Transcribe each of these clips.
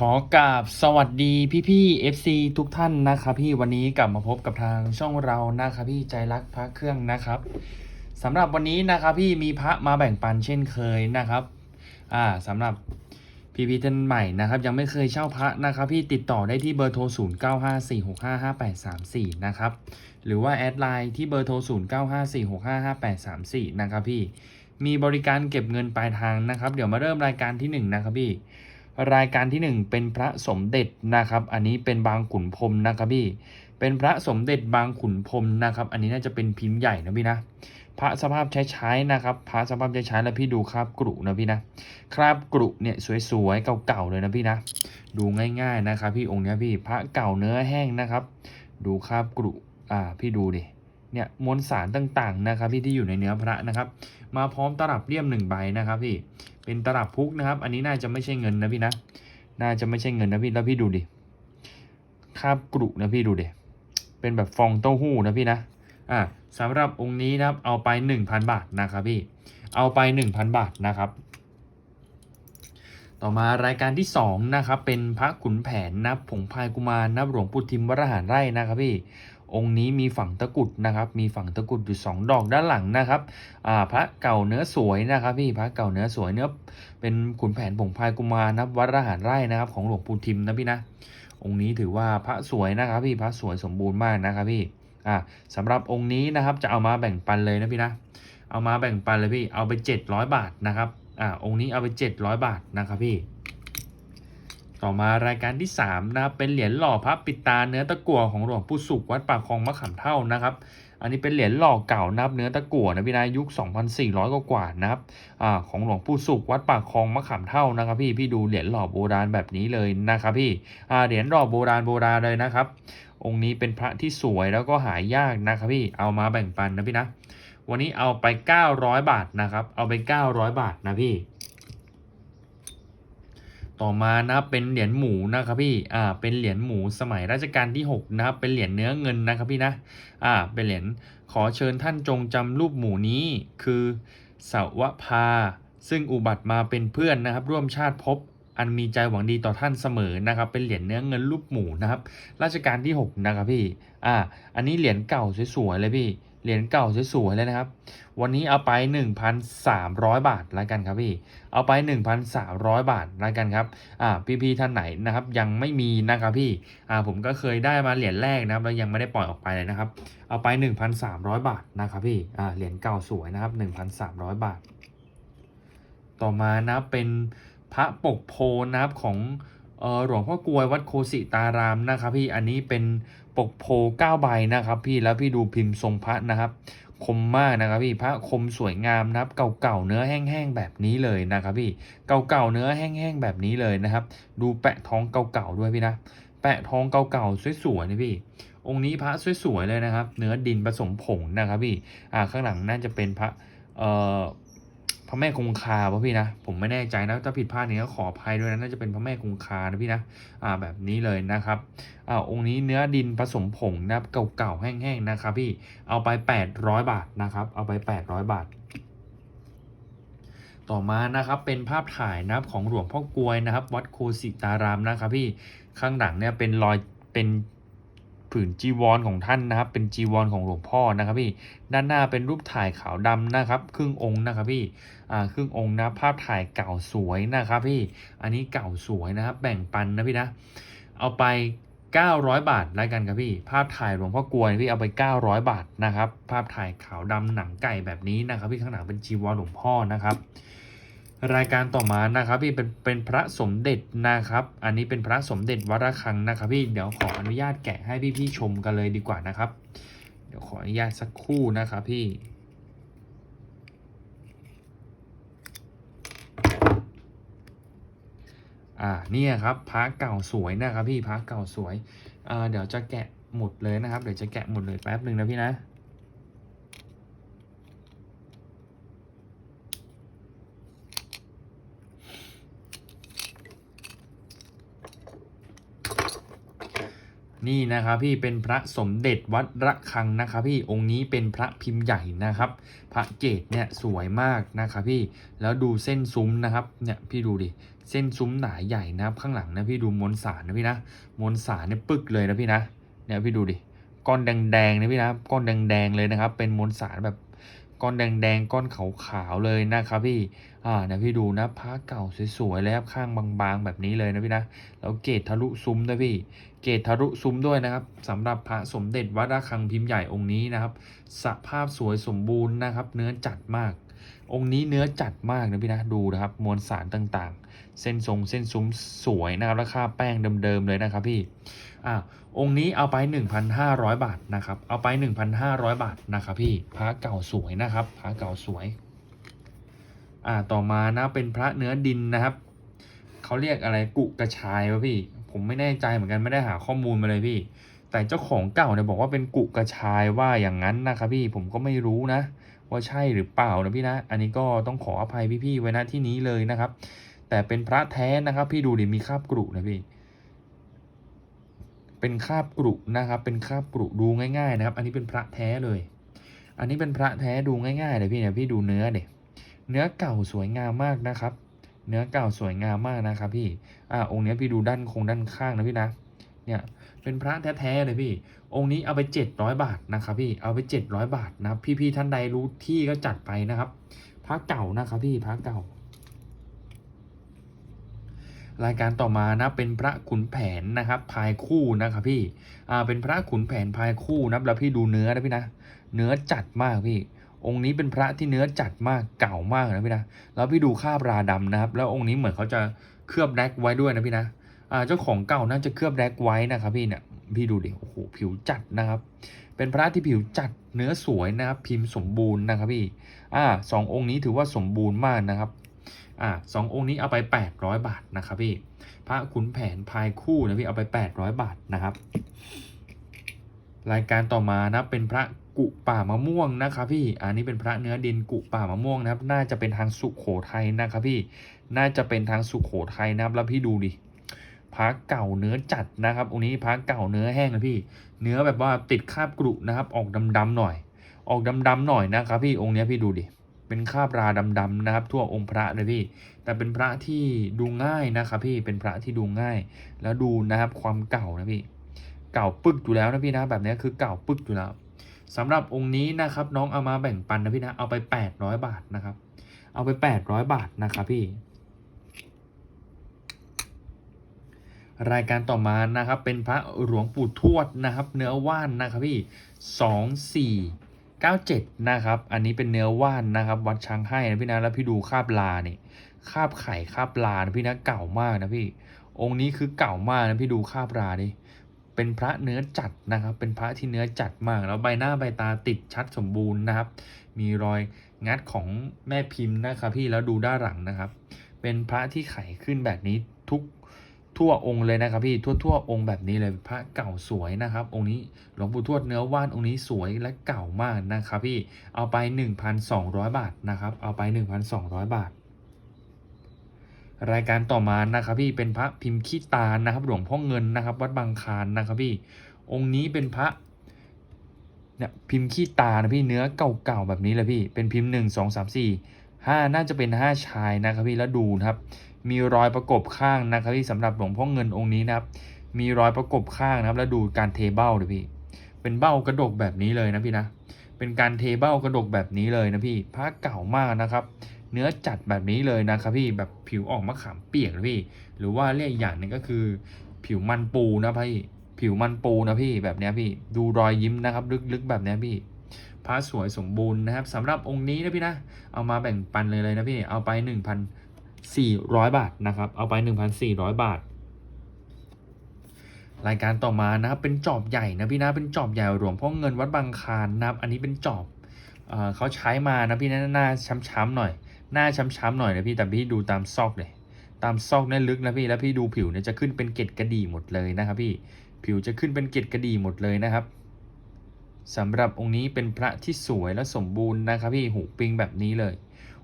ขอกราบสวัสดีพี่พี่ๆ FC ทุกท่านนะครับพี่วันนี้กลับมาพบกับทางช่องเรานะครับพี่ใจรักพระเครื่องนะครับสำหรับวันนี้นะครับพี่มีพระมาแบ่งปันเช่นเคยนะครับอ่าสำหรับพี่พี่ๆท่านใหม่นะครับ ยังไม่เคยเช่าพระนะครับพี่ติดต่อได้ที่เบอร์โทร 0 9 5 4 6 5 5 8 3 4 นะครับหรือว่าแอดไลน์ที่เบอร์โทร 0 9 5 4 6 5 5 8 3 4 นะครับพี่มีบริการเก็บเงินปลายทางนะครับ เดี๋ยวมาเริ่มรายการที่หนึ่งนะครับพี่ รายการที่หนึ่งเป็นพระสมเด็จนะครับ อันนี้เป็นบางขุนพรมนะครับพี่ เป็นพระสมเด็จบางขุนพรมนะครับ อันนี้น่าจะเป็นพิมพ์ใหญ่นะพี่นะ พระสภาพใช้ๆนะครับ พระสภาพใช้ๆแล้วพี่ดูคราบกรุนะพี่นะ คราบกรุเนี่ยสวยๆเก่าๆเลยนะพี่นะ ดูง่าย ๆนะครับ พี่องค์เนี้ยพี่ พระเก่าเนื้อแห้งนะครับ ดูคราบกรุอ่าพี่ดูดิ เนี่ยมวลสารต่างๆนะครับพี่ที่อยู่ในเนื้อพระนะครับ มาพร้อมตลับเลี่ยมหนึ่งใบนะครับพี่เป็นตลับพุกนะครับ อันนี้น่าจะไม่ใช่เงินนะพี่นะน่าจะไม่ใช่เงินนะพี่แล้วพี่ดูดิคาบกรุนะพี่ดูดิเป็นแบบฟองเต้าหู้นะพี่นะอ่าสำหรับองค์นี้นะครับเอาไป 1,000 บาทนะครับพี่เอาไป 1,000 บาทนะครับต่อมารายการที่2นะครับเป็นพระขุนแผนนับผงพายกุมารนับหลวงปู่ทิมวรหารไร่นะครับพี่ องค์นี้มีฝั่งตะกุดนะครับ มีฝั่งตะกุดอยู่ 2 ดอกด้านหลังนะครับพระเก่าเนื้อสวยนะครับพี่พระเก่าเนื้อสวยเนื้อเป็นขุนแผนผงพายกุมารนับวัดรหารไร่นะครับ ของหลวงปู่ทิมนะพี่นะ องค์นี้ถือว่าพระสวยนะครับพี่พระสวยสมบูรณ์มากนะครับพี่อ่าสำหรับองค์นี้นะครับจะเอามาแบ่งปันเลยนะพี่นะ เอามาแบ่งปันเลยพี่เอาไป 700 บาทนะครับอ่าองค์นี้เอาไป 700 บาทนะครับพี่ ต่อมารายการที่3นะครับเป็นเหรียญหล่อพระปิดตาเนื้อตะกั่วของหลวงปู่สุขวัดปากคลองมะขามเท่านะครับ อันนี้เป็นเหรียญหล่อเก่านะครับเนื้อตะกั่วนะพี่นะยุค 2,400 กว่ากว่านะครับอ่าของหลวงปู่สุขวัดปากคลองมะขามเท่านะครับ พี่พี่ดูเหรียญหล่อโบราณแบบนี้เลยนะครับพี่อ่าเหรียญหล่อโบราณโบราณเลยนะครับ องค์นี้เป็นพระที่สวยแล้วก็หายากนะครับพี่เอามาแบ่งปันนะพี่นะวันนี้เอาไป 900 บาทนะครับ เอาไป 900 บาทนะพี่ ต่อมานะครับเป็นเหรียญหมูนะครับพี่ อ่า เป็นเหรียญหมูสมัยรัชกาลที่6นะครับ เป็นเหรียญเนื้อเงินนะครับพี่นะ อ่า เป็นเหรียญขอเชิญท่านจงจำรูปหมูนี้คือสวภาซึ่งอุบัติมาเป็นเพื่อนนะครับ ร่วมชาติภพอันมีใจหวังดีต่อท่านเสมอนะครับ เป็นเหรียญเนื้อเงินรูปหมูนะครับ รัชกาลที่ 6 นะครับพี่ อ่า อันนี้เหรียญเก่าสวยๆเลยพี่ เหรียญเก่าสวยๆเลยนะครับ วันนี้เอาไป 1,300 บาทแล้วกันครับพี่ เอาไป 1,300 บาทแล้วกันครับ อ่า พี่ๆท่านไหนนะครับ ยังไม่มีนะครับพี่ อ่า ผมก็เคยได้มาเหรียญแรกนะครับแล้วยังไม่ได้ปล่อยออกไปเลยนะครับ เอาไป 1,300 บาทนะครับพี่ อ่า เหรียญเก่าสวยนะครับ 1,300 บาท ต่อมานับเป็นพระปกโพนะครับของเออหลวงพ่อกลวยวัดโคสิตารามนะครับพี่ อันนี้เป็น ปกโพ9ใบนะครับ พี่แล้วพี่ดูพิมพ์ทรงพระนะครับ คมมากนะครับพี่พระคมสวยงามนะครับ เก่าๆเนื้อแห้งๆแบบนี้เลยนะครับพี่เก่าๆเนื้อแห้งๆแบบนี้เลยนะครับ ดูแปะท้องเก่าๆด้วยพี่นะแปะท้องเก่าๆสวยๆนะพี่ องค์นี้พระสวยๆเลยนะครับ เนื้อดินผสมผงนะครับพี่ อ่าข้างหลังน่าจะเป็นพระเอ่อ พระแม่คงคาป่ะพี่นะ ผมไม่แน่ใจนะถ้าผิดพลาดนี้ก็ขออภัยด้วยนะน่าจะเป็นพระแม่คงคานะพี่นะอ่าแบบนี้เลยนะครับอ่าองค์นี้เนื้อดินผสมผงนะเก่าๆแห้งๆนะครับพี่เอาไป 800 บาทนะครับ เอาไป 800 บาทต่อมานะครับเป็นภาพถ่ายนะครับของหลวงพ่อกลวยนะครับ วัดโคสิตารามนะครับพี่ข้างหลังเนี่ยเป็นรอยเป็น ผืนจีวรของท่านนะครับ เป็นจีวรของหลวงพ่อนะครับพี่ด้านหน้าเป็นรูปถ่ายขาวดำนะครับ ครึ่งองค์นะครับพี่อ่าครึ่งองค์นะภาพถ่ายเก่าสวยนะครับพี่อันนี้เก่าสวยนะครับแบ่งปันนะพี่นะเอาไป 900 บาทแล้วกันครับพี่ ภาพถ่ายหลวงพ่อกวยพี่เอาไป 900 บาทนะครับ ภาพถ่ายขาวดำหนังไก่แบบนี้นะครับ พี่ข้างหลังเป็นจีวรหลวงพ่อนะครับ รายการต่อมานะครับพี่เป็นเป็นพระสมเด็จนะครับ อันนี้เป็นพระสมเด็จวัดระฆังนะครับ พี่เดี๋ยวขออนุญาตแกะให้พี่ๆชมกันเลยดีกว่านะครับ เดี๋ยวขออนุญาตสักครู่นะครับพี่อ่าเนี่ยครับพระเก่าสวยนะครับพี่พระเก่าสวยอ่าเดี๋ยวจะแกะหมดเลยนะครับ เดี๋ยวจะแกะหมดเลยแป๊บหนึ่งนะพี่นะ นี่นะครับพี่เป็นพระสมเด็จวัดระฆังนะครับพี่องค์นี้เป็นพระพิมพ์ใหญ่นะครับ พระเกศเนี่ยสวยมากนะครับพี่แล้วดูเส้นซุ้มนะครับเนี่ยพี่ดูดิเส้นซุ้มหนาใหญ่นะครับข้างหลังนะพี่ดูมวลสารนะพี่นะมวลสารเนี่ยปึกเลยนะพี่นะเนี่ยพี่ดูดิก้อนแดงๆนะพี่นะก้อนแดงๆเลยนะครับ เป็นมวลสารแบบ ก้อนแดงๆ ก้อนขาวๆเลยนะครับพี่ อ่าเนี่ยพี่ดูนะพระเก่าสวยๆเลยครับข้างบางๆแบบนี้เลยนะพี่นะ แล้วเกศทะลุซุ้มด้วยพี่ เกตทะลุซุ้มด้วยนะครับสำหรับพระสมเด็จวัดระฆังพิมพ์ใหญ่องค์นี้นะครับ สภาพสวยสมบูรณ์นะครับ เนื้อจัดมาก องค์นี้เนื้อจัดมากนะพี่นะ ดูนะครับ มวลสารต่างๆ เส้นทรงเส้นซุ้มสวยนะครับราคาแป้งเดิมๆเลยนะครับพี่อ่าองค์นี้เอาไป 1,500 บาทนะครับ เอาไป 1,500 บาทนะครับพี่พระเก่าสวยนะครับพระเก่าสวยอ่าต่อมานะเป็นพระเนื้อดินนะครับเขาเรียกอะไรกุกระชายวะพี่ ผมไม่แน่ใจเหมือนกันไม่ได้หาข้อมูลมาเลยพี่ แต่เจ้าของเก่าเนี่ยบอกว่าเป็นกุกระชายว่าอย่างนั้นนะครับพี่ผมก็ไม่รู้นะ ว่าใช่หรือเปล่านะพี่นะ อันนี้ก็ต้องขออภัยพี่ๆไว้ณที่นี้เลยนะครับ แต่เป็นพระแท้นะครับ พี่ดูดิมีคราบกรุนะพี่ เป็นคราบกรุนะครับ เป็นคราบกรุดูง่ายๆนะครับ อันนี้เป็นพระแท้เลย อันนี้เป็นพระแท้ดูง่ายๆเลยพี่เนี่ยพี่ดูเนื้อเด็เนื้อเก่าสวยงามมากนะครับ เนื้อเก่าสวยงามมากนะครับ พี่ อ่าองค์นี้พี่ดูด้านคงด้านข้างนะพี่นะ เนี่ย เป็นพระแท้ๆเลยพี่ องค์นี้เอาไป700บาทนะครับพี่ เอาไป700บาทนะพี่ๆท่านใดรู้ที่ก็จัดไปนะครับ พระเก่านะครับพี่ พระเก่า รายการต่อมานะเป็นพระขุนแผนนะครับพายคู่นะครับพี่อ่าเป็นพระขุนแผนพายคู่นะแล้วพี่ดูเนื้อนะพี่นะเนื้อจัดมากพี่ องค์นี้เป็นพระที่เนื้อจัดมากเก่ามากนะพี่นะแล้วพี่ดูคาบราดำนะครับ แล้วองค์นี้เหมือนเขาจะเคลือบแร็กไว้ด้วยนะพี่นะอ่าเจ้าของเก่าน่าจะเคลือบแร็กไว้นะครับพี่เนี่ยพี่ดูดิโอ้โหผิวจัดนะครับ เป็นพระที่ผิวจัดเนื้อสวยนะครับพิมพ์สมบูรณ์นะครับพี่อ่าสององค์นี้ถือว่าสมบูรณ์มากนะครับ อ่าสององค์นี้เอาไป 800 บาทนะครับพี่พระขุนแผนพายคู่นะพี่เอาไป 800 บาทนะครับ รายการต่อมานะเป็นพระกุป่ามะม่วงนะครับพี่อันนี้เป็นพระเนื้อดินกุป่ามะม่วงนะครับ น่าจะเป็นทางสุโขทัยนะครับพี่น่าจะเป็นทางสุโขทัยนะครับแล้วพี่ดูดิพระเก่าเนื้อจัดนะครับองค์นี้พระเก่าเนื้อแห้งนะพี่ เนื้อแบบว่าติดคราบกรุนะครับ ออกดำๆหน่อย ออกดำๆหน่อยนะครับพี่องค์นี้พี่ดูดิ เป็นคาบราดำๆนะครับ ทั่วองค์พระเลยพี่ แต่เป็นพระที่ดูง่ายนะครับพี่เป็นพระที่ดูง่าย แล้วดูนะครับความเก่านะพี่ เก่าปึกอยู่แล้วนะพี่นะแบบนี้คือเก่าปึกอยู่แล้วสำหรับองค์นี้นะครับน้องเอามาแบ่งปันนะพี่นะเอาไป800บาทนะครับ เอาไป800บาทนะครับพี่รายการต่อมานะครับเป็นพระหลวงปู่ทวดนะครับ เนื้อว่านนะครับพี่สองสี่ เก้าเจ็ดนะครับ อันนี้เป็นเนื้อว่านนะครับ วัดช้างให้นะพี่นะ แล้วพี่ดูคาบลาเนี่ยคาบไข่คาบลานะพี่นะเก่ามากนะพี่ องค์นี้คือเก่ามากนะพี่ดูคาบลาดิเป็นพระเนื้อจัดนะครับ เป็นพระที่เนื้อจัดมาก แล้วใบหน้าใบตาติดชัดสมบูรณ์นะครับ มีรอยงัดของแม่พิมพ์นะครับพี่ แล้วดูด้านหลังนะครับ เป็นพระที่ไข่ขึ้นแบบนี้ทุก ทั่วองค์เลยนะครับพี่ทั่วทั่วองค์แบบนี้เลยพระเก่าสวยนะครับ องค์นี้หลวงปู่ทวดเนื้อว่านองค์นี้สวยและเก่ามากนะครับพี่เอาไป 1,200 บาทนะครับ เอาไป 1,200 บาท รายการต่อมานะครับพี่เป็นพระพิมพ์ขี้ตานะครับ หลวงพ่อเงินนะครับ วัดบางคานนะครับพี่องค์นี้เป็นพระเนี่ยพิมพ์ขี้ตานะพี่เนื้อเก่าๆแบบนี้เลยพี่เป็นพิมพ์หนึ่งสองสามสี่ห้าน่าจะเป็นห้าชายนะครับพี่แล้วดูนะครับ มีรอยประกบข้างนะครับพี่สำหรับหลวงพ่อเงินองค์นี้นะครับ มีรอยประกบข้างนะครับ แล้วดูการเทเบ้าเลยพี่ เป็นเบ้ากระดกแบบนี้เลยนะพี่นะ เป็นการเทเบ้ากระดกแบบนี้เลยนะพี่ผ้าเก่ามากนะครับ เนื้อจัดแบบนี้เลยนะครับพี่แบบผิวออกมะขามเปียกนะพี่ หรือว่าเรียกอย่างหนึงก็คือ ผิวมันปูนะพี่ผิวมันปูนะพี่แบบนี้พี่ ดูรอยยิ้มนะครับลึกๆแบบนี้พี่พระสวยสมบูรณ์นะครับสำหรับองค์นี้นะพี่นะ เอามาแบ่งปันเลยเลยนะพี่ เอาไป 400 บาทนะครับ เอาไป 1,400 บาท รายการต่อมานะครับ เป็นจอบใหญ่นะพี่นะ เป็นจอบใหญ่หลวงพ่อเงินวัดบางคานนะครับ อันนี้เป็นจอบเอเขาใช้มานะพี่นะหน้าช้ำๆหน่อย หน้าช้ำๆหน่อยนะพี่แต่พี่ดูตามซอกเลย ตามซอกเนี่ยลึกนะพี่ แล้วพี่ดูผิวเนี่ยจะขึ้นเป็นเกล็ดกระดี่หมดเลยนะครับพี่ ผิวจะขึ้นเป็นเกล็ดกระดี่หมดเลยนะครับสำหรับองค์นี้เป็นพระที่สวยและสมบูรณ์นะครับพี่หูปิงแบบนี้เลย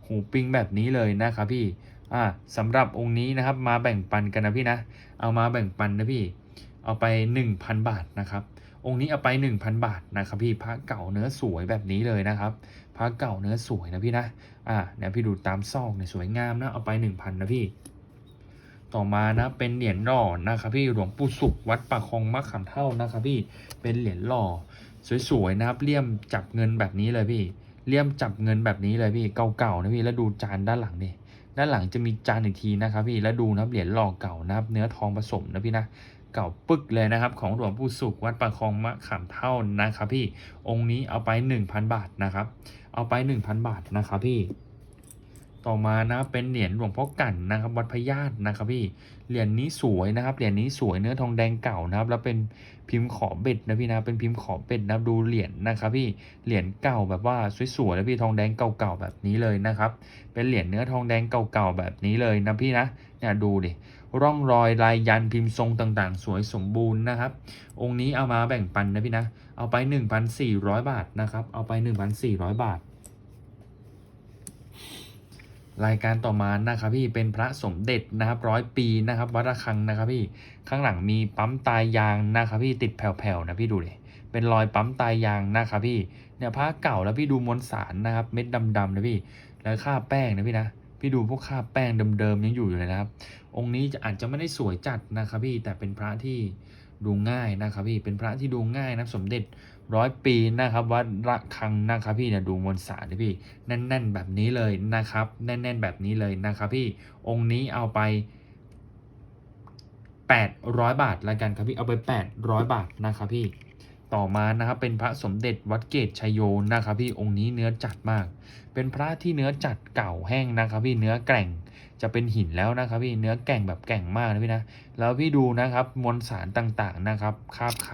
หูปิงแบบนี้เลยนะครับพี่ อ่าสำหรับองค์นี้นะครับมาแบ่งปันกันนะพี่นะ เอามาแบ่งปันนะพี่ เอาไป 1,000 บาทนะครับ องค์นี้เอาไป 1,000 บาทนะครับพี่พระเก่าเนื้อสวยแบบนี้เลยนะครับพระเก่าเนื้อสวยนะพี่นะ อ่าเนี่ยพี่ดูตามซอกเนี่ยสวยงามนะเอาไป 1,000นะพี่ ต่อมานะเป็นเหรียญหล่อนะครับพี่หลวงปู่สุขวัดปากคลองมะขามเท่านะครับพี่เป็นเหรียญหล่อสวยๆนะครับเลี่ยมจับเงินแบบนี้เลยพี่เลี่ยมจับเงินแบบนี้เลยพี่เก่าๆนะพี่แล้วดูจานด้านหลังดิ ด้านหลังจะมีจานอีกทีนะครับพี่แล้วดูนะครับเหรียญหล่อเก่านะครับ เนื้อทองผสมนะพี่นะเก่าปึกเลยนะครับ ของหลวงปู่สุขวัดปากคองมะขามเท่านะครับพี่องค์นี้เอาไป 1,000 บาทนะครับ เอาไป 1,000 บาทนะครับพี่ ต่อมานะเป็นเหรียญหลวงพ่อกั่นนะครับวัดพญาตนะครับพี่เหรียญนี้สวยนะครับเหรียญนี้สวยเนื้อทองแดงเก่านะครับ แล้วเป็น พิมพ์ขอเบ็ดนะพี่นะเป็นพิมพ์ขอเบ็ดนะดูเหรียญนะครับพี่เหรียญเก่าแบบว่าสวยๆนะพี่ทองแดงเก่าๆแบบนี้เลยนะครับ เป็นเหรียญเนื้อทองแดงเก่าๆแบบนี้เลยนะพี่นะเนี่ยดูดิร่องรอยลายยันพิมพ์ทรงต่างๆ สวยสมบูรณ์นะครับ องค์นี้เอามาแบ่งปันนะพี่นะ เอาไป 1,400 บาทนะครับ เอาไป 1,400 บาท รายการต่อมานะครับพี่เป็นพระสมเด็จนะครับร้อยปีนะครับวัดระฆังนะครับพี่ ข้างหลังมีปั๊มตายยางนะครับพี่ติดแผ่วๆนะพี่ดูเลยเป็นรอยปั๊มตายยางนะครับพี่เนี่ยพระเก่าแล้วพี่ดูมวลสารนะครับ เม็ดดำๆนะพี่แล้วค่าแป้งนะพี่นะพี่ดูพวกค่าแป้งเดิมๆยังอยู่อยู่เลยนะครับ องค์นี้จะอาจจะไม่ได้สวยจัดนะครับพี่แต่เป็นพระที่ดูง่ายนะครับพี่เป็นพระที่ดูง่ายนะสมเด็จร้อยปีนะครับวัดระฆังนะครับพี่เนี่ยดูมวลสารนะพี่แน่น ๆ แบบนี้เลยนะครับ แน่น ๆ แบบนี้เลยนะครับพี่องค์นี้เอาไป 800 บาทละกันครับพี่เอาไป 800 บาทนะครับพี่ต่อมานะครับเป็นพระสมเด็จวัดเกตชัยโยนะครับพี่องค์นี้เนื้อจัดมาก เป็นพระที่เนื้อจัดเก่าแห้งนะครับพี่เนื้อแกร่งจะเป็นหินแล้วนะครับพี่เนื้อแกร่งแบบแกร่งมากนะพี่นะแล้วพี่ดูนะครับมวลสารต่างๆนะครับคาบไข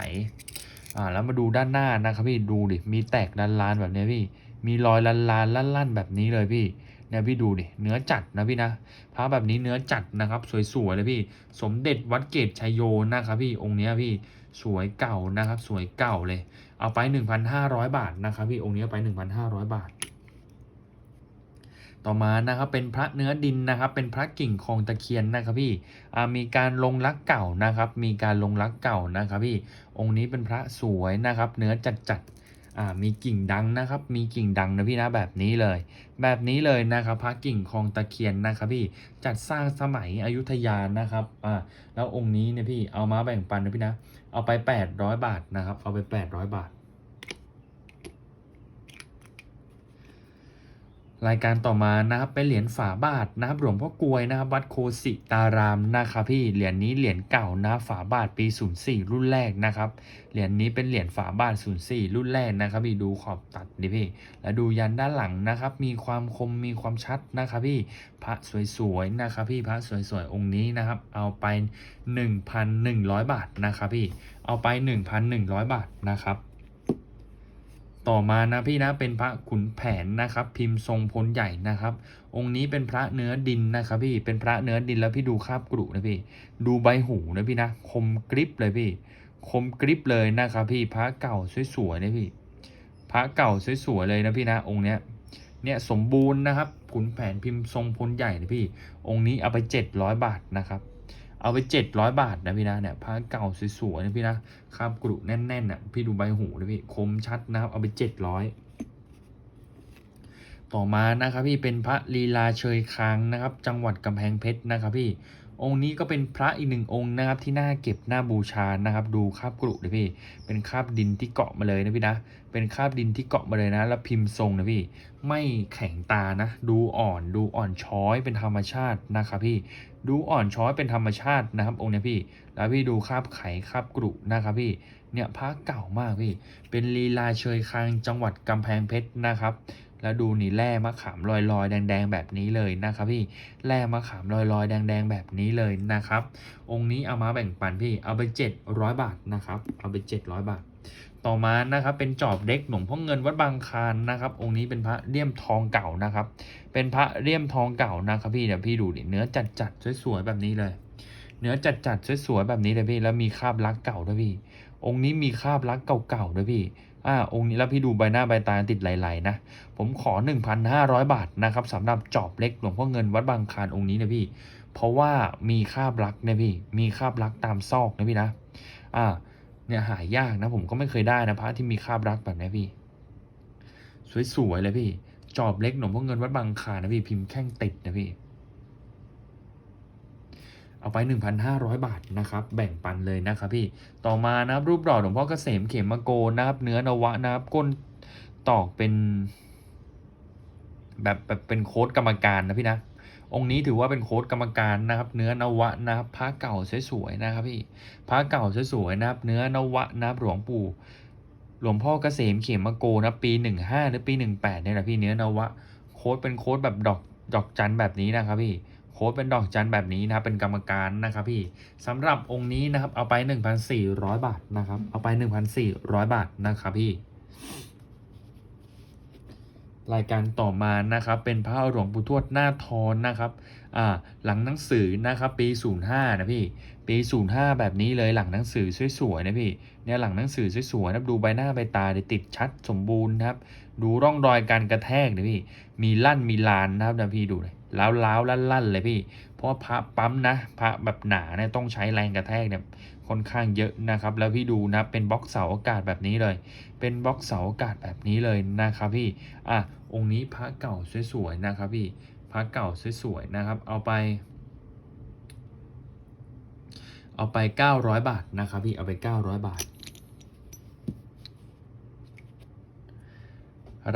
อ่าแล้วมาดูด้านหน้านะครับพี่ดูดิมีแตกลานๆแบบนี้พี่ มีรอยลานลานๆลั่นๆแบบนี้เลยพี่ นี่ยพี่ดูดิเนื้อจัดนะพี่นะพระแบบนี้เนื้อจัดนะครับ สวยๆเลยพี่ สมเด็จวัดเกตชัยโยนะครับพี่องค์เนี้ยพี่สวยเก่านะครับ สวยเก่าเลย เอาไป 1,500 บาทนะครับพี่องค์นี้เอาไป 1,500 บาท ต่อมานะครับเป็นพระเนื้อดินนะครับ เป็นพระกิ่งคองตะเคียนนะครับพี่มีการลงรักเก่านะครับ มีการลงรักเก่านะครับพี่องค์นี้เป็นพระสวยนะครับ เนื้อจัดจัด อ่ามีกิ่งดังนะครับ มีกิ่งดังนะพี่นะแบบนี้เลย แบบนี้เลยนะครับพระกิ่งคลองตะเคียนนะครับพี่จัดสร้างสมัยอยุธยานะครับอ่าแล้วองค์นี้เนี่ยพี่เอามาแบ่งปันนะพี่นะเอาไป 800 บาทนะครับ เอาไป 800 บาท รายการต่อมานะครับเป็นเหรียญฝาบาทนะครับหลวงพ่อกวยนะครับวัดโคสิตารามนะครับพี่เหรียญนี้เหรียญเก่านะฝาบาทปี 04 รุ่นแรกนะครับเหรียญนี้เป็นเหรียญฝาบาท 04 รุ่นแรกนะครับพี่ดูขอบตัดดิพี่แล้วดูยันด้านหลังนะครับมีความคมมีความชัดนะครับพี่พระสวยๆนะครับพี่พระสวยๆองค์นี้นะครับเอาไป 1,100 บาทนะครับพี่เอาไป 1,100 บาทนะครับ ต่อมานะพี่นะเป็นพระขุนแผนนะครับ พิมพ์ทรงพลใหญ่นะครับ องค์นี้เป็นพระเนื้อดินนะครับพี่เป็นพระเนื้อดินแล้วพี่ดูคาบกรุนะพี่ ดูใบหูนะพี่นะคมกริบเลยพี่ คมกริบเลยนะครับพี่พระเก่าสวยๆนะพี่พระเก่าสวยๆเลยนะพี่นะองค์เนี้ยเนี่ยสมบูรณ์นะครับขุนแผนพิมพ์ทรงพลใหญ่นะพี่ องค์นี้เอาไป 700 บาทนะครับ เอาไป700บาทนะพี่นะเนี่ยผ้าเก่าสวยๆนะพี่นะคาบกรุแน่นๆน่ะพี่ดูใบหูนะพี่คมชัดนะครับเอาไป700ต่อมานะครับพี่เป็นพระลีลาเชยคางนะครับ จังหวัดกำแพงเพชรนะครับพี่องค์นี้ก็เป็นพระอีกหนึ่งองค์นะครับที่น่าเก็บน่าบูชานะครับ ดูคาบกรุเลยพี่เป็นคาบดินที่เกาะมาเลยนะพี่นะเป็นคาบดินที่เกาะมาเลยนะ แล้วพิมพ์ทรงนะพี่ไม่แข็งตานะ ดูอ่อนดูอ่อนช้อยเป็นธรรมชาตินะครับพี่ ดูอ่อนช้อยเป็นธรรมชาตินะครับ องค์เนี้ยพี่ แล้วพี่ดูคาบไข่คาบกรุนะครับพี่ เนี่ยพระเก่ามากพี่ เป็นลีลาเชยคางจังหวัดกำแพงเพชรนะครับ แล้วดูนี่แร่มะขามลอยลอยๆแดงๆ แบบนี้เลยนะครับพี่ แร่มะขามลอยลอยๆ แดงๆ แบบนี้เลยนะครับ องค์นี้เอามาแบ่งปันพี่ เอาไป 700 บาทนะครับ เอาไป 700 บาท ต่อมานะครับเป็นจอบเด็กหลวงพ่อเงินวัดบางคานนะครับ องค์นี้เป็นพระเลี่ยมทองเก่านะครับ เป็นพระเลี่ยมทองเก่านะครับพี่เดี๋ยวพี่ดูดิเนื้อจัดจัดสวยๆแบบนี้เลย เนื้อจัดจัดสวยๆแบบนี้เลยพี่แล้วมีคราบลักเก่าด้วยพี่ องค์นี้มีคราบลักเก่าๆด้วยพี่อ่าองค์นี้แล้วพี่ดูใบหน้าใบตาติดไหลๆนะ ผมขอ 1,500 บาทนะครับสำหรับจอบเล็กหลวงพ่อเงินวัดบางคานองค์นี้นะพี่ เพราะว่ามีคราบลักนะพี่ มีคราบลักตามซอกนะพี่นะ อ่า เนี่ยหายากนะผมก็ไม่เคยได้นะพระที่มีคาบรักแบบนี้พี่ สวยๆเลยพี่ จอบเล็กหนมพวกเงินวัดบางคานะพี่พิมพ์แข้งติดนะพี่ เอาไป 1,500 บาทนะครับ แบ่งปันเลยนะครับพี่ต่อมานะครับรูปหล่อหลวงพ่อเกษมเขมโกนะครับเนื้อนวะนะครับก้นตอกเป็น แบบแบบเป็นโค้ดกรรมการนะพี่นะ องค์นี้ถือว่าเป็นโค้ดกรรมการนะครับ เนื้อนวะนะครับพระเก่าสวยๆนะครับพี่พระเก่าสวยๆนะครับ เนื้อนวะนะครับหลวงปู่หลวงพ่อเกษมเขมโกนะปีหนึ่งห้าหรือปีหนึ่งแปดเนี่ยแหละพี่เนื้อนวะโค้ดเป็นโค้ดแบบดอกดอกจันแบบนี้นะครับพี่โค้ดเป็นดอกจันแบบนี้นะครับเป็นกรรมการนะครับพี่สำหรับองค์นี้นะครับเอาไป 1,400 บาทนะครับเอาไป 1,400 บาทนะครับพี่ รายการต่อมานะครับเป็นพระหลวงปู่ทวดหน้าทอนนะครับอ่าหลังหนังสือนะครับปี 05 นะพี่ปี 05 แบบนี้เลยหลังหนังสือสวยๆนะพี่เนี่ยหลังหนังสือสวยๆนะดูใบหน้าใบตาติดชัดสมบูรณ์ครับดูร่องรอยการกระแทกนะพี่มีลั่นมีลานนะครับนะพี่ดูเลยล้าวล้วลั่นลั่นๆเลยพี่ เพราะพระปั๊มนะพระแบบหนาเนี่ยต้องใช้แรงกระแทกเนี่ย ค่อนข้างเยอะนะครับ แล้วพี่ดูนะเป็นบล็อกเสาอากาศแบบนี้เลย เป็นบล็อกเสาอากาศแบบนี้เลยนะครับพี่อะองค์นี้พระเก่าสวยๆนะครับพี่พระเก่าสวยๆนะครับ เอาไป เอาไป 900 บาทนะครับพี่เอาไป 900 บาท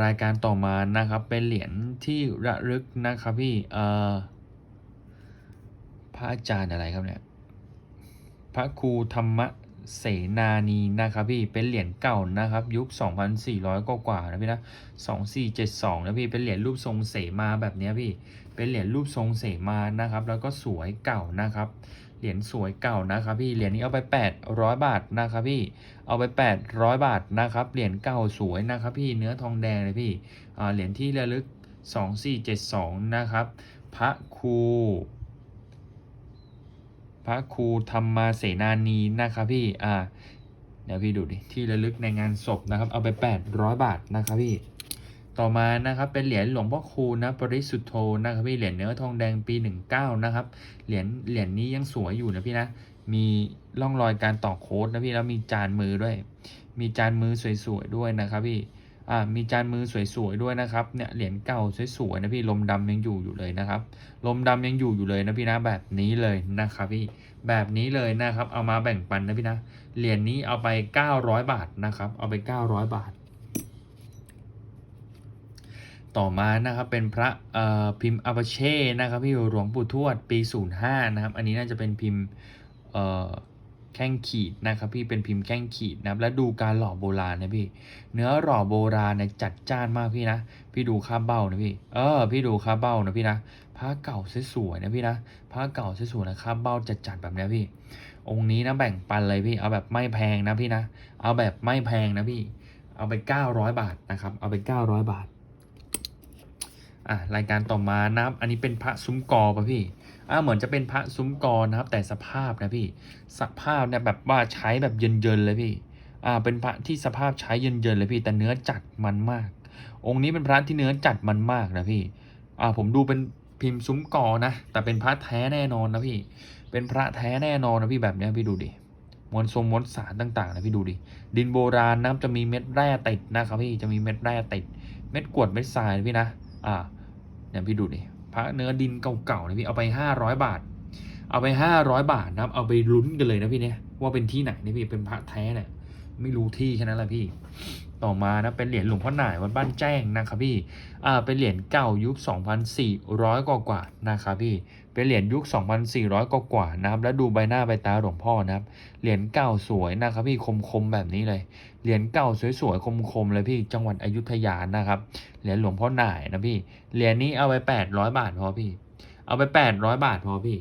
รายการต่อมานะครับเป็นเหรียญที่ระลึกนะครับพี่เอ่อพระอาจารย์อะไรครับเนี่ย พระครูธรรมเสนานีนะครับพี่เป็นเหรียญเก่านะครับ ยุค 2,400 กว่ากว่านะพี่นะ2472นะพี่เป็นเหรียญรูปทรงเสมาแบบนี้พี่ เป็นเหรียญรูปทรงเสมานะครับ แล้วก็สวยเก่านะครับเหรียญสวยเก่านะครับพี่ เหรียญนี้เอาไป 800 บาทนะครับพี่ เอาไป 800 บาทนะครับ เหรียญเก่าสวยนะครับพี่ เนื้อทองแดงเลยพี่ เหรียญที่ระลึก 2472 นะครับ พระครู ระครูธรรมาเสนานีนะครับพี่อ่าเดี๋ยวพี่ดูดิที่ระลึกในงานศพนะครับ เอาไป 800 บาทนะครับพี่ต่อมานะครับเป็นเหรียญหลวงพ่อคูนะปริสุทธโธนะครับพี่เหรียญเนื้อทองแดงปี 19 นะครับเหรียญเหรียญนี้ยังสวยอยู่นะพี่นะมีร่องรอยการต่อโค้ดนะพี่แล้วมีจานมือด้วย มีจานมือสวยๆด้วยนะครับพี่ อ่ามีจานมือสวยๆด้วยนะครับเนี่ยเหรียญเก่าสวยๆนะพี่ลมดำยังอยู่อยู่เลยนะครับลมดำยังอยู่อยู่เลยนะพี่นะแบบนี้เลยนะครับพี่แบบนี้เลยนะครับ เอามาแบ่งปันนะพี่นะเหรียญนี้เอาไป 900 บาทนะครับ เอาไป 900 บาท ต่อมานะครับเป็นพระเอ่อพิมพ์อาปาเช่นะครับพี่หลวงปู่ทวดปี 05นะครับอันนี้น่าจะเป็นพิมพ์เอ่อ แข้งขีดนะครับพี่เป็นพิมพ์แข้งขีดนะครับแล้วดูการหล่อโบราณนะพี่ เนื้อหล่อโบราณเนี่ยจัดจ้านมากพี่นะ พี่ดูค่าเบ้านะพี่ เออ พี่ดูค่าเบ้านะพี่นะผ้าเก่าสวยๆนะพี่นะผ้าเก่าสวยๆนะค่าเบ้าจัดๆแบบนี้พี่ องค์นี้นะแบ่งปันเลยพี่ เอาแบบไม่แพงนะพี่นะ เอาแบบไม่แพงนะพี่ เอาไป900 บาทนะครับ เอาไป900 บาท อะรายการต่อมานะครับ อันนี้เป็นพระซุ้มกอป่ะพี่ อ่าเหมือนจะเป็นพระซุ้มกอนะครับ แต่สภาพนะพี่สภาพเนี่ยแบบว่าใช้แบบเยินๆเลยพี่อ่าเป็นพระที่สภาพใช้เยินๆเลยพี่แต่เนื้อจัดมันมาก องค์นี้เป็นพระที่เนื้อจัดมันมากนะพี่อ่าผมดูเป็นพิมพ์ซุ้มกอนะแต่เป็นพระแท้แน่นอนนะพี่ เป็นพระแท้แน่นอนนะพี่แบบเนี้ยพี่ดูดิมวลทรงมวลสารต่างๆนะพี่ดูดิ ดินโบราณนะครับจะมีเม็ดแร่ติดนะครับพี่จะมีเม็ดแร่ติด เม็ดกวดเม็ดทรายพี่นะ อ่าเนี่ยพี่ดูดิ พระเนื้อดินเก่าๆนะพี่เอาไปห้าร้อยบาท เอาไปห้าร้อยบาทนะครับ เอาไปลุ้นกันเลยนะพี่เนี่ยว่าเป็นที่ไหนนี่พี่เป็นพระแท้เนี่ยไม่รู้ที่แค่นั้นแหละพี่ ต่อมานะเป็นเหรียญหลวงพ่อหน่ายวัดบ้านแจ้งนะครับพี่อ่าเป็นเหรียญเก่ายุค 2,400 กว่ากว่านะครับพี่เป็นเหรียญยุค 2,400 กว่ากว่านะครับแล้วดูใบหน้าใบตาหลวงพ่อนะครับเหรียญเก่าสวยนะครับพี่คมๆแบบนี้เลย เหรียญเก่าสวยๆคมๆเลยพี่จังหวัดอยุธยานะครับเหรียญหลวงพ่อหน่ายนะพี่เหรียญนี้เอาไป800บาทพอพี่ เอาไป800บาทพอพี่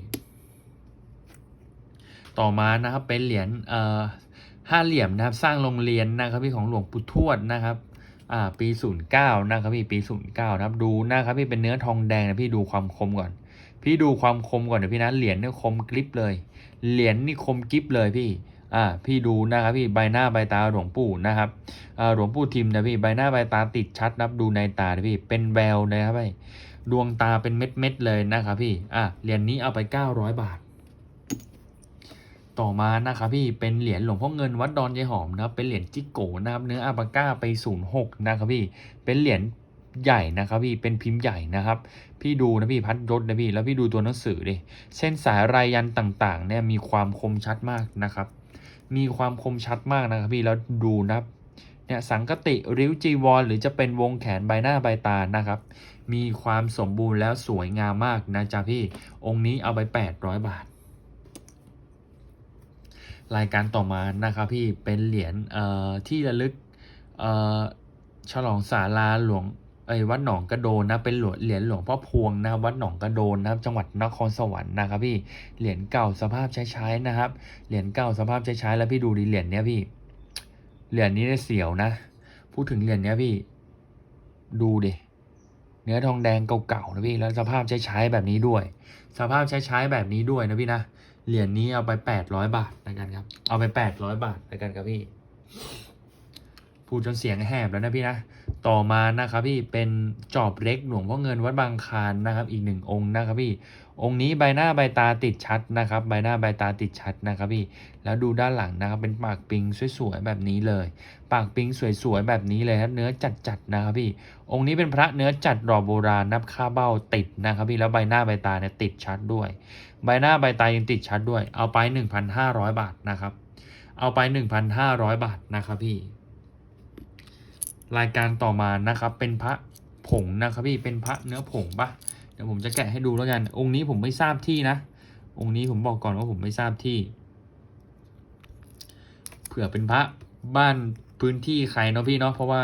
ต่อมานะครับเป็นเหรียญเอ่อห้าเหลี่ยมนะครับสร้างโรงเรียนนะครับพี่ของหลวงปู่ทวดนะครับอ่าปี09นะครับพี่ปี09นะครับดูนะครับพี่เป็นเนื้อทองแดงนะพี่ดูความคมก่อน พี่ดูความคมก่อนเดี๋ยวพี่นะเหรียญเนี่ยคมกริบเลย เหรียญนี่คมกริบเลยพี่ อ่าพี่ดูนะครับพี่ใบหน้าใบตาหลวงปู่นะครับอ่าหลวงปู่ทิมนะพี่ใบหน้าใบตาติดชัดนะครับดูในตานะพี่เป็นแววนะครับพี่ดวงตาเป็นเม็ดๆเลยนะครับพี่อะเหรียญนี้เอาไป 900 บาท ต่อมานะครับพี่เป็นเหรียญหลวงพ่อเงินวัดดอนยายหอมนะครับเป็นเหรียญจิกโกนะครับเนื้ออาปาก้าไปศูนย์หกนะครับพี่เป็นเหรียญใหญ่นะครับพี่เป็นพิมพ์ใหญ่นะครับ พี่ดูนะพี่พัดยศนะพี่แล้วพี่ดูตัวหนังสือดิเส้นสายรายยันต่างๆเนี่ยมีความคมชัดมากนะครับ มีความคมชัดมากนะครับพี่แล้วดูนะครับเนี่ยสังกติริ้วจีวร หรือจะเป็นวงแขนใบหน้าใบตานะครับ มีความสมบูรณ์แล้วสวยงามมากนะจ๊ะพี่องค์นี้เอาไป 800 บาท รายการต่อมานะครับพี่เป็นเหรียญเอ่อที่ระลึกเอ่อฉลองศาลาหลวง เอ้วัดหนองกระโดนนะเป็นหลวงเหรียญหลวงพ่อพวงนะครับวัดหนองกระโดนนะครับจังหวัดนครสวรรค์นะครับพี่เหรียญเก่าสภาพใช้ๆนะครับเหรียญเก่าสภาพใช้ๆแล้วพี่ดูดิเหรียญเนี้ยพี่เหรียญนี้เนี่ยเสียวนะ พูดถึงเหรียญเนี้ยพี่ ดูดิเนื้อทองแดงเก่าๆนะพี่แล้วสภาพใช้ๆแบบนี้ด้วย สภาพใช้ๆแบบนี้ด้วยนะพี่นะเหรียญนี้เอาไปแปดร้อยบาทแล้วกันครับ เอาไปแปดร้อยบาทแล้วกันครับพี่ พูดจนเสียงแหบแล้วนะพี่นะ ต่อมานะครับพี่เป็นจอบเล็กหลวงพ่อเงินวัดบางคานนะครับ อีกหนึ่งองค์นะครับพี่ องค์นี้ใบหน้าใบตาติดชัดนะครับ ใบหน้าใบตาติดชัดนะครับพี่ แล้วดูด้านหลังนะครับเป็นปากปิงสวยๆแบบนี้เลย ปากปิงสวยๆแบบนี้เลยครับเนื้อจัดๆนะครับพี่ องค์นี้เป็นพระเนื้อจัดรอโบราณนับค่าเบ้าติดนะครับพี่แล้วใบหน้าใบตาเนี่ยติดชัดด้วย ใบหน้าใบตายังติดชัดด้วย เอาไป 1,500 บาทนะครับ เอาไป 1,500 บาทนะครับพี่ รายการต่อมานะครับ เป็นพระผงนะครับพี่เป็นพระเนื้อผงปะเดี๋ยวผมจะแกะให้ดูแล้วกัน องค์นี้ผมไม่ทราบที่นะ องค์นี้ผมบอกก่อนว่าผมไม่ทราบที่ เผื่อเป็นพระบ้านพื้นที่ใครเนาะพี่เนาะเพราะว่า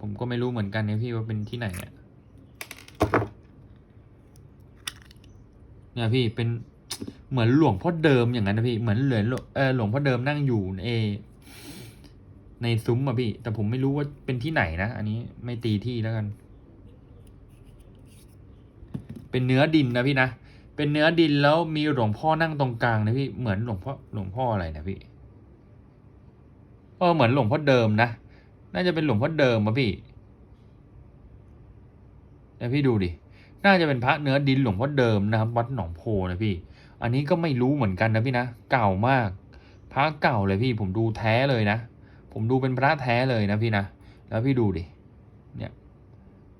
ผมก็ไม่รู้เหมือนกันเนี่ยพี่ว่าเป็นที่ไหนเนี่ยเนี่ยพี่เป็นเหมือนหลวงพ่อเดิมอย่างนั้นนะพี่เหมือนเหลวงเออหลวงพ่อเดิมนั่งอยู่ใน ในซุ้มอะพี่ แต่ผมไม่รู้ว่าเป็นที่ไหนนะ อันนี้ไม่ตีที่แล้วกัน เป็นเนื้อดินนะพี่นะ เป็นเนื้อดินแล้วมีหลวงพ่อนั่งตรงกลางนะพี่เหมือนหลวงพ่อหลวงพ่ออะไรนะพี่เออเหมือนหลวงพ่อเดิมนะ น่าจะเป็นหลวงพ่อเดิมอะพี่เดี๋ยวพี่ดูดิ น่าจะเป็นพระเนื้อดินหลวงพ่อเดิมนะครับ วัดหนองโพนะพี่ อันนี้ก็ไม่รู้เหมือนกันนะพี่นะ เก่ามาก พระเก่าเลยพี่ ผมดูแท้เลยนะ ผมดูเป็นพระแท้เลยนะพี่นะ แล้วพี่ดูดิ เนี่ย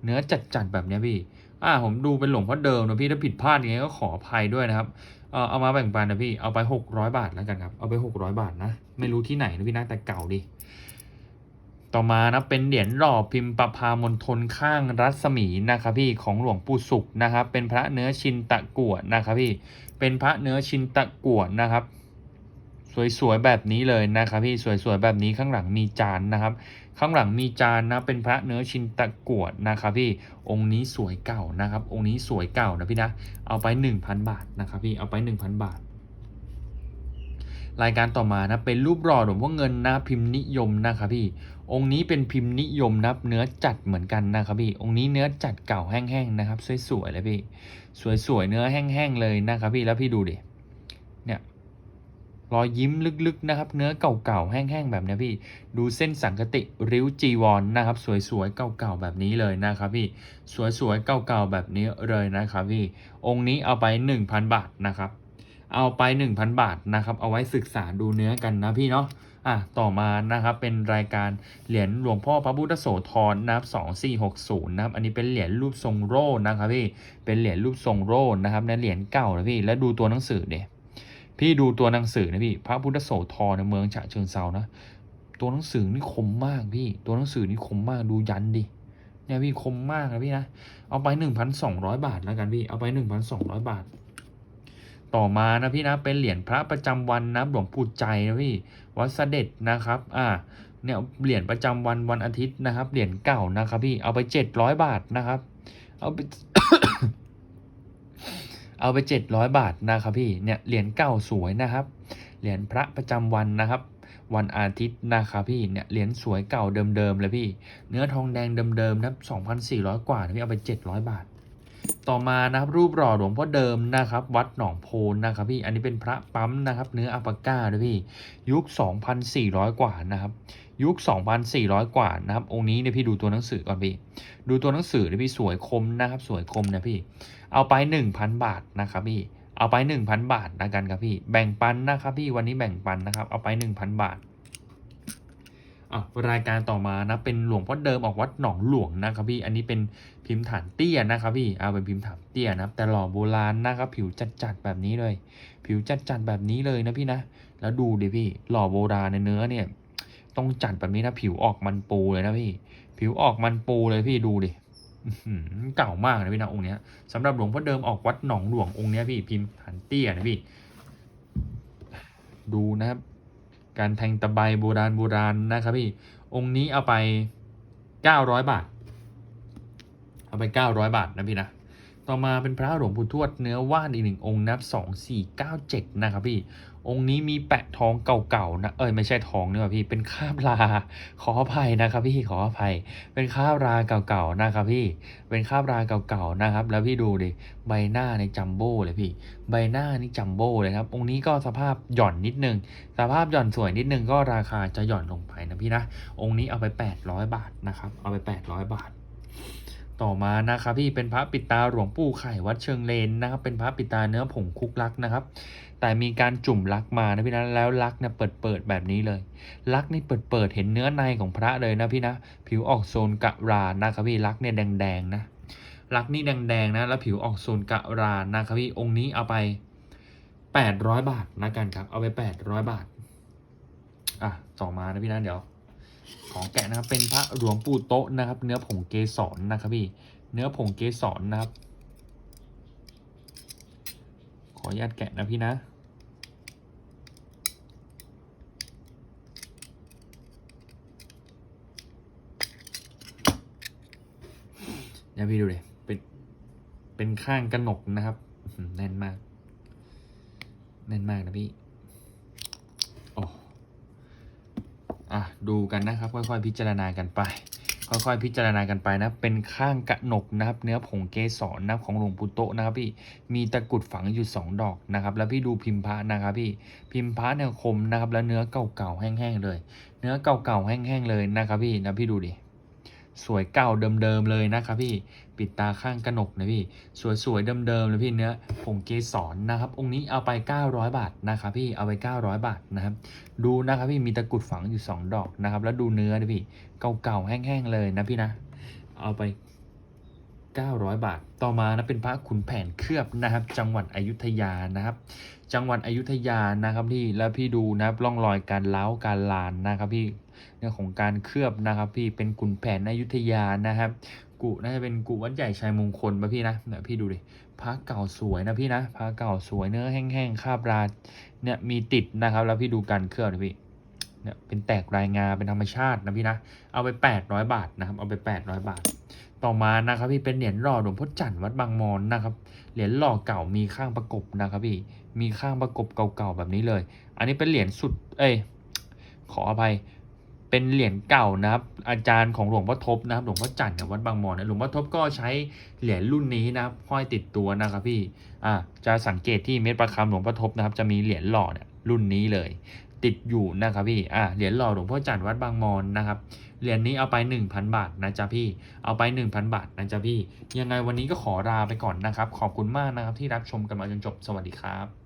เนื้อจัดๆแบบเนี้ยพี่ อ่า ผมดูเป็นหลวงพ่อเดิมนะพี่ ถ้าผิดพลาดยังไงก็ขออภัยด้วยนะครับ เออเอามาแบ่งปันนะพี่ เอาไปหกร้อยบาทแล้วกันครับ เอาไปหกร้อยบาทนะ ไม่รู้ที่ไหนนะพี่นะ แต่เก่าดิ ต่อมานะ เป็นเหรียญหล่อพิมพ์ประพามณฑลข้างรัศมีนะครับพี่ ของหลวงปู่สุขนะครับ เป็นพระเนื้อชินตะกั่วนะครับพี่ เป็นพระเนื้อชินตะกั่วนะครับ สวยๆแบบนี้เลยนะครับพี่สวยๆแบบนี้ข้างหลังมีจานนะครับ ข้างหลังมีจานนะเป็นพระเนื้อชินตะกั่วนะครับพี่องค์นี้สวยเก่านะครับ องค์นี้สวยเก่านะพี่นะเอาไป 1,000 บาทนะครับพี่เอาไป 1,000 บาทรายการต่อมานะเป็นรูปหล่อหลวงพ่อเงินนะพิมพ์นิยมนะครับพี่ องค์นี้เป็นพิมพ์นิยมนับเนื้อจัดเหมือนกันนะครับพี่ องค์นี้เนื้อจัดเก่าแห้งๆนะครับ สวยๆเลยพี่ สวยๆเนื้อแห้งๆเลยนะครับพี่แล้วพี่ดูดิ รอยยิ้มลึกๆนะครับ เนื้อเก่าๆแห้งๆแบบนี้พี่ ดูเส้นสังกติริ้วจีวรนนะครับ สวยๆเก่าๆแบบนี้เลยนะครับพี่ สวยๆเก่าๆแบบนี้เลยนะครับพี่ องค์นี้เอาไป 1,000 บาทนะครับ เอาไป 1,000 บาทนะครับ เอาไว้ศึกษาดูเนื้อกันนะพี่เนาะอะต่อมานะครับเป็นรายการเหรียญหลวงพ่อพระพุทธโสธรนะครับ2460นะครับอันนี้เป็นเหรียญรูปทรงโร่นะครับพี่เป็นเหรียญรูปทรงโร่นะครับนะเหรียญเก่านะพี่แล้วดูตัวหนังสือเด พี่ดูตัวหนังสือนะพี่ พระพุทธโสธรในเมืองฉะเชิงเซานะ ตัวหนังสือนี่คมมากพี่ ตัวหนังสือนี่คมมากดูยันดิ เนี่ยพี่คมมากนะพี่นะ เอาไป1,200บาทแล้วกันพี่ เอาไป1,200บาท ต่อมานะพี่นะ เป็นเหรียญพระประจำวันนะหลวงปู่ใจนะพี่ วัดเสด็จนะครับ อ่า เนี่ยเหรียญประจำวันวันอาทิตย์นะครับ เหรียญเก่านะครับพี่ เอาไปเจ็ดร้อยบาทนะครับ เอาไป เอาไปเจ็ดร้อยบาทนะครับพี่เนี่ยเหรียญเก่าสวยนะครับเหรียญพระประจำวันนะครับ วันอาทิตย์นะครับพี่เนี่ยเหรียญสวยเก่าเดิมๆเลยพี่ เนื้อทองแดงเดิมๆนะครับสองพันสี่ร้อยกว่านะพี่เอาไปเจ็ดร้อยบาท ต่อมานะครับรูปหล่อหลวงพ่อเดิมนะครับ วัดหนองโพนนะครับพี่อันนี้เป็นพระปั๊มนะครับ เนื้ออัปก้าด้วยพี่ยุค 2,400 กว่านะครับยุค 2,400 กว่านะครับ องค์นี้เนี่ยพี่ดูตัวหนังสือก่อนพี่ ดูตัวหนังสือเนี่ยพี่สวยคมนะครับ สวยคมนะพี่ เอาไป 1,000 บาทนะครับพี่ เอาไปหนึ่งพันบาทนะกันครับพี่ แบ่งปันนะครับพี่ วันนี้แบ่งปันนะครับ เอาไปหนึ่งพันบาทอะรายการต่อมานะเป็นหลวงพ่อเดิมออกวัดหนองหลวงนะครับพี่ อันนี้เป็นพิมพ์ฐานเตี้ยนะครับพี่เอาเป็นพิมพ์ฐานเตี้ยนะแต่หล่อโบราณนะครับผิวจัดๆแบบนี้เลย ผิวจัดๆแบบนี้เลยนะพี่นะ แล้วดูดิพี่ หล่อโบราณในเนื้อเนี่ย ต้องจัดแบบนี้นะผิวออกมันปูเลยนะพี่ ผิวออกมันปูเลยพี่ดูดิ เก่ามากนะพี่นะองค์เนี้ยสำหรับหลวงพ่อเดิมออกวัดหนองหลวงองค์เนี้ยพี่พิมพ์ฐานเตี้ยนะพี่ดูนะครับ การแทงตะไบโบราณโบราณนะครับพี่องค์นี้เอาไปเก้าร้อยบาท เอาไปเก้าร้อยบาทนะพี่นะต่อมาเป็นพระหลวงปู่ทวดเนื้อว่านอีกหนึ่งองค์นับสองสี่เก้าเจ็ดนะครับพี่ องค์นี้มีแปะทองเก่าๆนะ เอ้ยไม่ใช่ทองเนี่ยว่ะพี่ เป็นคาบลา ขออภัยนะครับพี่ ขออภัย เป็นคาบราเก่าๆนะครับพี่ เป็นคาบราเก่าๆนะครับ แล้วพี่ดูดิ ใบหน้าในจัมโบ้เลยพี่ ใบหน้านี่จัมโบ้เลยครับ องค์นี้ก็สภาพหย่อนนิดนึง สภาพหย่อนสวยนิดนึงก็ราคาจะหย่อนลงไปนะพี่นะ องค์นี้เอาไป 800 บาทนะครับ เอาไป 800 บาท ต่อมานะครับพี่เป็นพระปิดตาหลวงปู่ไข่วัดเชิงเลนนะครับ เป็นพระปิดตาเนื้อผงคุกลักนะครับ แต่มีการจุ่มลักมานะพี่นะแล้วลักเนี่ยเปิดเปิดแบบนี้เลย ลักนี่เปิดเปิดเห็นเนื้อในของพระเลยนะพี่นะ ผิวออกโซนกะรานะครับพี่ลักเนี่ยแดงๆนะลักนี่แดงๆนะแล้วผิวออกโซนกะรานะครับพี่องค์นี้เอาไป 800 บาทนะกันครับ เอาไป 800 บาทอะต่อมานะพี่นะเดี๋ยว ของแกะนะครับเป็นพระหลวงปู่โต๊ะนะครับ เนื้อผงเกสรนะครับพี่เนื้อผงเกสรนะครับ ขออนุญาตแกะนะพี่นะเดี๋ยวพี่ดูเลยเป็นเป็นข้างกระหนกนะครับแน่นมาก แน่นมากนะพี่ โอ้ อะดูกันนะครับ ค่อยๆ พิจารณากันไป ค่อยๆ พิจารณากันไปนะ เป็นข้างกระหนกนะครับ เนื้อผงเกสรนะครับของหลวงปู่โตนะครับพี่ มีตะกุดฝังอยู่สองดอกนะครับ แล้วพี่ดูพิมพ์พระนะครับพี่ พิมพ์พระเนี่ยคมนะครับ แล้วเนื้อเก่าๆ แห้งๆ เลย เนื้อเก่าๆ แห้งๆ เลยนะครับพี่นะพี่ดูดิ สวยเก่าเดิมๆเลยนะครับพี่ปิดตาข้างกระหนกนะพี่ สวยๆเดิมๆเลยพี่เนื้อผงเกสรนะครับ องค์นี้เอาไป 900 บาทนะครับพี่เอาไป 900 บาทนะครับ ดูนะครับพี่มีตะกรุดฝังอยู่ 2 ดอกนะครับ แล้วดูเนื้อนะพี่เก่าๆแห้งๆเลยนะพี่นะเอาไป 900 บาท ต่อมานะเป็นพระขุนแผนเคลือบนะครับ จังหวัดอยุธยานะครับ จังหวัดอยุธยานะครับพี่แล้วพี่ดูนะครับร่องรอยการเล้าการลานนะครับพี่ เรื่องของการเคลือบนะครับ พี่เป็นขุนแผนอยุธยานะครับ กุน่าจะเป็นกุวัดใหญ่ชัยมงคลป่ะพี่นะเนี่ยพี่ดูดิพระเก่าสวยนะพี่นะพระเก่าสวยเนื้อแห้งๆคาบราเนี่ยมีติดนะครับ แล้วพี่ดูการเคลือบนะพี่เนี่ยเป็นแตกรายงาเป็นธรรมชาตินะพี่นะ เอาไป 800 บาทนะครับเอาไป 800 บาท ต่อมานะครับพี่เป็นเหรียญหล่อหลวงพ่อจันทร์วัดบางมอนนะครับเหรียญหล่อเก่ามีข้างประกบนะครับพี่มีข้างประกบเก่าๆแบบนี้เลย อันนี้เป็นเหรียญสุดเอ้ยขออภัย เป็นเหรียญเก่านะครับ อาจารย์ของหลวงพ่อทบนะครับ หลวงพ่อจันทร์วัดบางมอนนี่ยหลวงพ่อทบก็ใช้เหรียญรุ่นนี้นะครับห้อยติดตัวนะครับพี่อ่าจะสังเกตที่เม็ดประคำหลวงพ่อทบนะครับ จะมีเหรียญหล่อเนี่ยรุ่นนี้เลย ติดอยู่นะครับพี่อ่าเหรียญหล่อหลวงพ่อจันทร์วัดบางมอนนะครับเหรียญนี้เอาไป 1,000 บาทนะจ๊ะพี่เอาไป 1,000 บาทนะจ๊ะพี่ ยังไงวันนี้ก็ขอลาไปก่อนนะครับ ขอบคุณมากนะครับที่รับชมกันมาจนจบสวัสดีครับ